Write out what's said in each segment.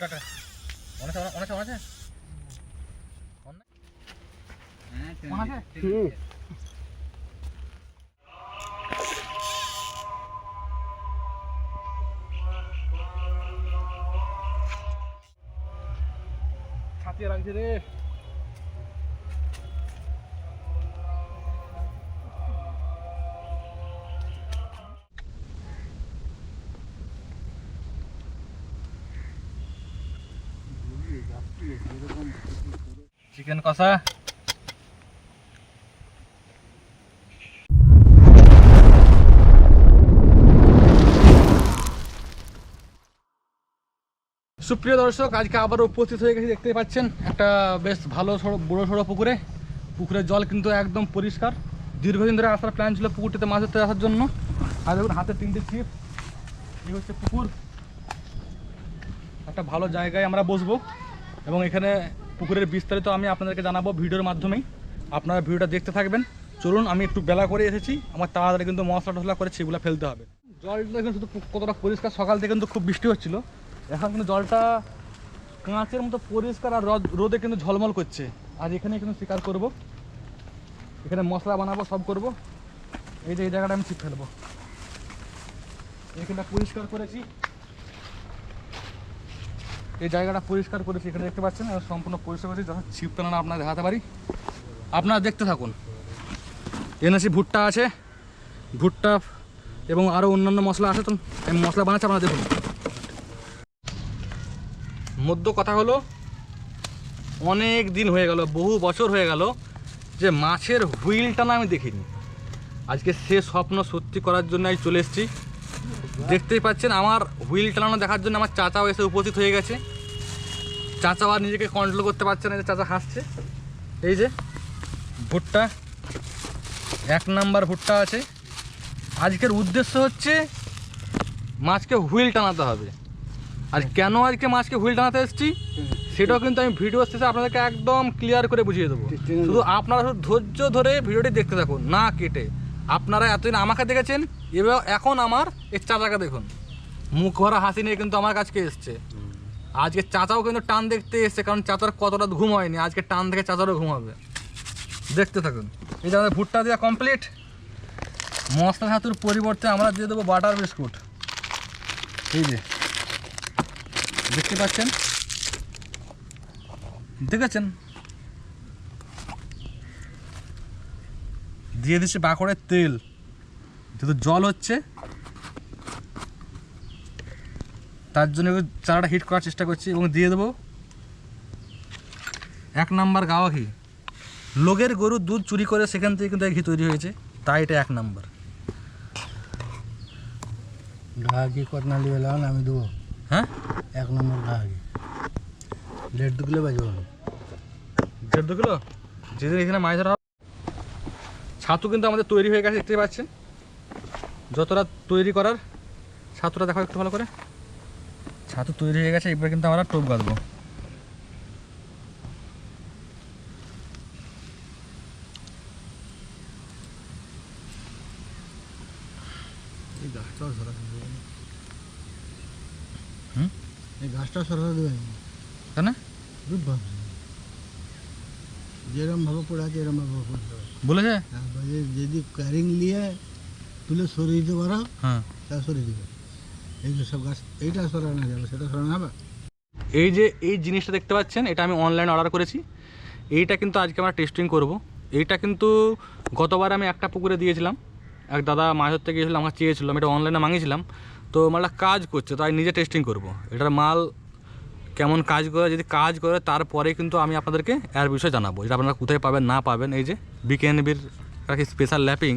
Tata অনেক অনেক আছে। ছাতিয়ে রাখছে রে। চিকেন কষা। সুপ্রিয় দর্শক, আজকে আবারও উপস্থিত হয়ে গেছি দেখতে পাচ্ছেন, একটা বেশ ভালো সড়ো, বড়ো সড়ো পুকুরে। পুকুরের জল কিন্তু একদম পরিষ্কার। দীর্ঘদিন ধরে আসার প্ল্যান ছিল পুকুরটিতে মাছ ধরতে আসার জন্য। আর দেখুন, হাতে তিনটে ছিপ। এই হচ্ছে পুকুর। একটা ভালো জায়গায় আমরা বসবো। এবং এখানে পুকুরের বিস্তারিত আমি আপনাদেরকে জানাব ভিডিওর মাধ্যমেই। আপনারা ভিডিওটা দেখতে থাকবেন। চলুন, আমি একটু বেলা করে এসেছি। আমার তাড়াতাড়ি কিন্তু মশলা টসলা করে সেগুলো ফেলতে হবে। জলটা কিন্তু শুধু কতটা পরিষ্কার? সকাল থেকে কিন্তু খুব বৃষ্টি হচ্ছিল। এখন কিন্তু জলটা কাঁচের মতো পরিষ্কার আর রদ- রোদে কিন্তু ঝলমল করছে। আর এখানে কিন্তু শিকার করব। এখানে মশলা বানাবো, সব করব। এই যে এই জায়গাটা আমি ছিপ ফেলব। এখানটা পরিষ্কার করেছি। এই জায়গাটা পরিষ্কার করেছি, এখানে দেখতে পাচ্ছেন? সম্পূর্ণ পরিষ্কার করেছি ছিপ টানা আপনারা দেখাতে পারি আপনারা দেখতে থাকুন। এনেছি ভুট্টা আছে, ভুট্টা এবং আরও অন্যান্য মশলা আছে। তো আমি মশলা বানাচ্ছি, আপনারা দেখুন। মধ্য কথা হলো, অনেক দিন হয়ে গেল, বহু বছর হয়ে গেল, যে মাছের হুইল টানা আমি দেখিনি। আজকে সে স্বপ্ন সত্যি করার জন্য আমি চলে এসেছি। দেখতেই পাচ্ছেন, আমার হুইল টানানো দেখার জন্য আমার চাচাও এসে উপস্থিত হয়ে গেছে। চাচাও আর নিজেকে কন্ট্রোল করতে পারছে না যে চাচা হাসছে। এই যে ভুট্টা এক নাম্বার ভুট্টা আছে। আজকের উদ্দেশ্য হচ্ছে মাছকে হুইল টানাতে হবে। আর কেন আজকে মাছকে হুইল টানাতে এসেছি সেটাও কিন্তু আমি ভিডিও শেষে আপনাদেরকে একদম ক্লিয়ার করে বুঝিয়ে দেবো। শুধু আপনারা শুধু ধৈর্য ধরে ভিডিওটি দেখতে থাকুন না কেটে। আপনারা এতদিন আমাকে দেখেছেন এবার এখন আমার এই চাচাকে দেখুন। মুখ ভরা হাসি নিয়ে কিন্তু আমার কাছকে এসছে। আজকে চাচাও কিন্তু টান দেখতে এসছে, কারণ চাচার কতটা ঘুম হয়নি। আজকে টান দেখে চাচারও ঘুম হবে। দেখতে থাকুন। এই যে আমাদের ভুট্টা দেওয়া কমপ্লিট মশলা ছাতুর পরিবর্তে আমরা দিয়ে দেবো বাটার বিস্কুট এই যে, দেখতে পাচ্ছেন? দেখেছেন? দিয়ে দিচ্ছে বাঁকড়ের তেল। যেহেতু জল হচ্ছে তার জন্য চারাটা হিট করার চেষ্টা করছি এবং দিয়ে দেবো। এক নাম্বার গাওয়া ঘি। লোকের গরুর দুধ চুরি করে সেখান থেকে কিন্তু ঘি তৈরি হয়েছে তাই এটা এক নাম্বার। কতনা লিয়ে লাগান আমি দেবো। হ্যাঁ? এক নম্বর ঘাগি দেড় দু কিলো বাজবো দেড় দু কিলো? যেদিন এখানে মাছ ধরা ছাতু কিন্তু আমাদের তৈরি হয়ে গেছে দেখতে পাচ্ছেন। যতটা তৈরি করার ছাতুটা দেখো একটু ভালো করে। ছাতু তৈরি হয়ে গেছে এবার কিন্তু আমরা টোপ গাঁদবো এই গাছটাও সরাতে দেবে না। হুম? এই গাছটাও সরাতে দেবে না। তাই না খুব ভাবছি যেরম ভাবে পড়ে আছে এরম ভাবে পড়ে আছে। বলেছে হ্যাঁ, বলছে যদি ক্যারিং নিয়ে তুলে সরিয়ে দিতে পারো হ্যাঁ তা সরিয়ে দিবে এই যে এই জিনিসটা দেখতে পাচ্ছেন, এটা আমি অনলাইন অর্ডার করেছি। এইটা কিন্তু আজকে আমরা টেস্টিং করব। এইটা কিন্তু গতবার আমি একটা পুকুরে দিয়েছিলাম। এক দাদা মাছ ধরতে গিয়েছিলাম আমাকে চেয়েছিলাম এটা অনলাইনে মাঙিয়েছিলাম তো মালটা কাজ করছে তাই নিজে টেস্টিং করব। এটার মাল কেমন কাজ করে, যদি কাজ করে, তারপরে কিন্তু আমি আপনাদেরকে এর বিষয়ে জানাব। এটা আপনারা কোথায় পাবেন, না পাবেন, এই যে বিকেএনবির স্পেশাল ল্যাপিং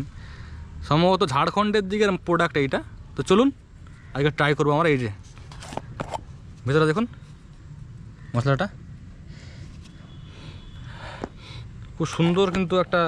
সম্ভবত ঝাড়খণ্ডের দিকের প্রোডাক্ট এইটা। তো চলুন আজকে ট্রাই করব আমরা এই যে। ভেতরে দেখুন মশলাটা। খুব সুন্দর কিন্তু একটা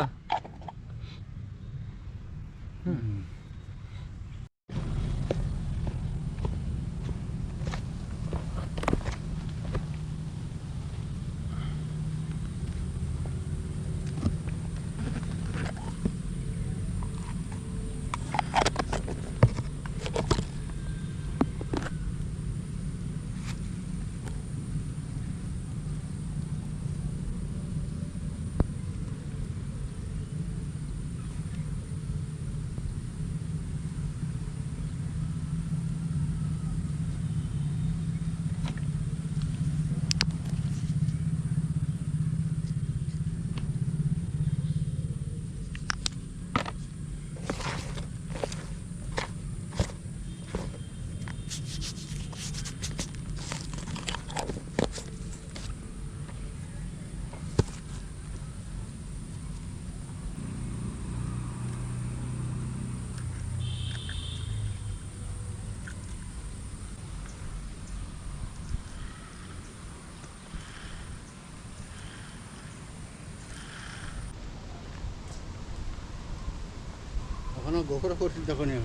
করছি এখন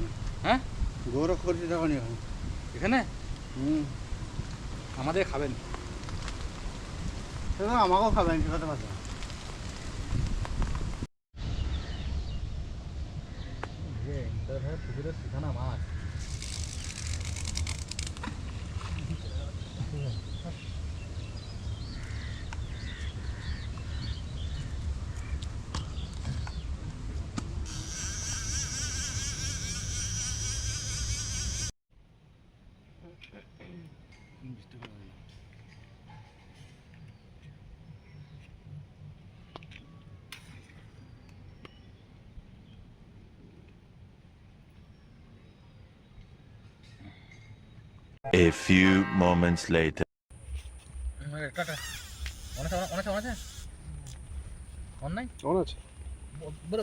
হ্যাঁ? গোবর করছি তখনই এখন এখানে? হুম। আমাদের খাবেন। আমাকেও খাবেন কথা কথা পুকুরের ঠিকানা মাছ। A few moments later. অনেক আছে? অন্যায় কেমন আছে। বলে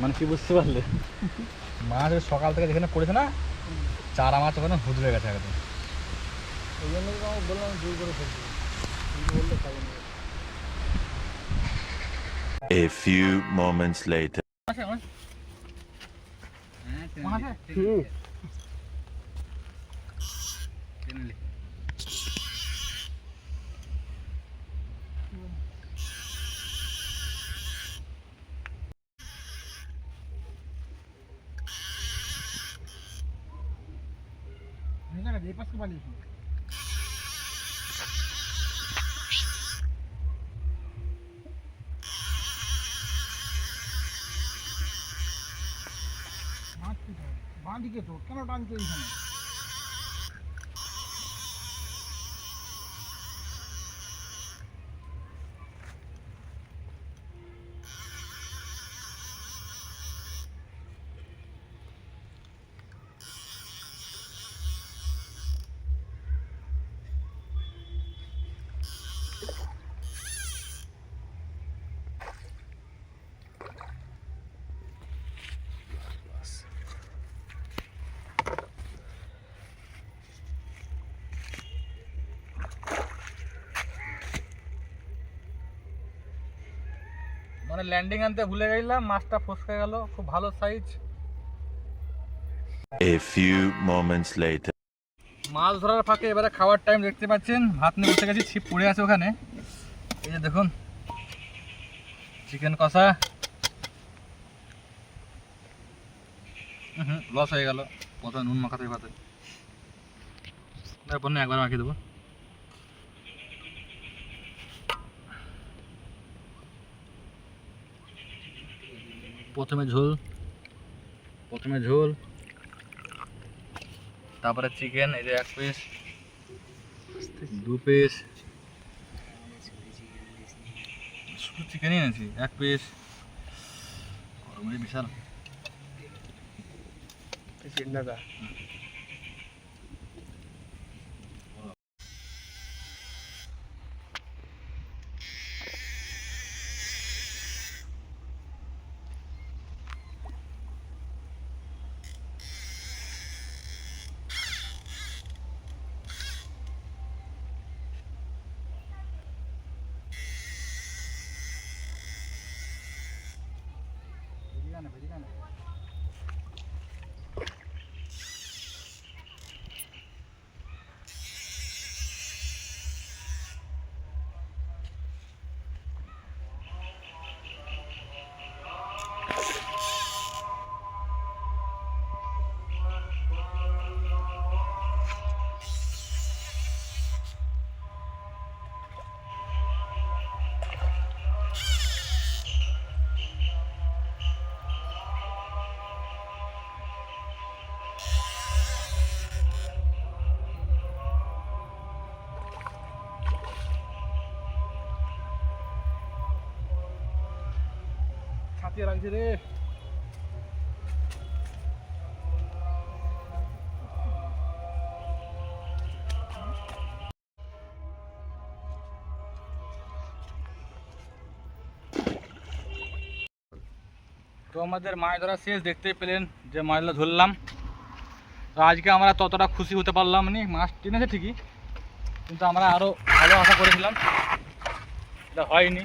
মানে কি বুঝতে পারলে? মাছ সকাল থেকে যেখানে পড়েছে না চারা মাছ ওখানে হুদড়ে গেছে একদম। ওই জন্য তো আমাকে বললাম জোর করে ফেলছি বললে খাবেন না। A few moments later. আছে আছে মাছ আছে হুম এই পাশে বানিয়েছি বাঁ দিকে তো কেন টানছো এইখানে? মানে ল্যান্ডিং আনতে ভুলে গেলাম মাছটা ফসকে গেল খুব ভালো size A few moments later. মাছ ধরার ফাঁকে এবারে খাওয়ার টাইম দেখতে পাচ্ছেন। ভাত নিয়ে বসে গেছি ছিপ পড়ে আছে ওখানে। এই যে দেখুন চিকেন কষা। লস হয়ে গেল। প্রথমে নুন মাখাতে ভাতে না একবার মাখিয়ে দেবো। প্রথমে ঝোল। প্রথমে ঝোল। তারপরে চিকেন এই যে এক পিস দু পিস শুধু চিকেনই এনেছি, এক পিস বিশাল। দাদা আটকে রাখছে তো আমাদের মাছ ধরা শেষ, দেখতেই পেলেন যে মাছগুলো ধরলাম। তো আজকে আমরা ততটা খুশি হতে পারলাম না। মাছ টেনেছে ঠিকই, কিন্তু আমরা আরও ভালো আশা করেছিলাম। এটা হয়নি।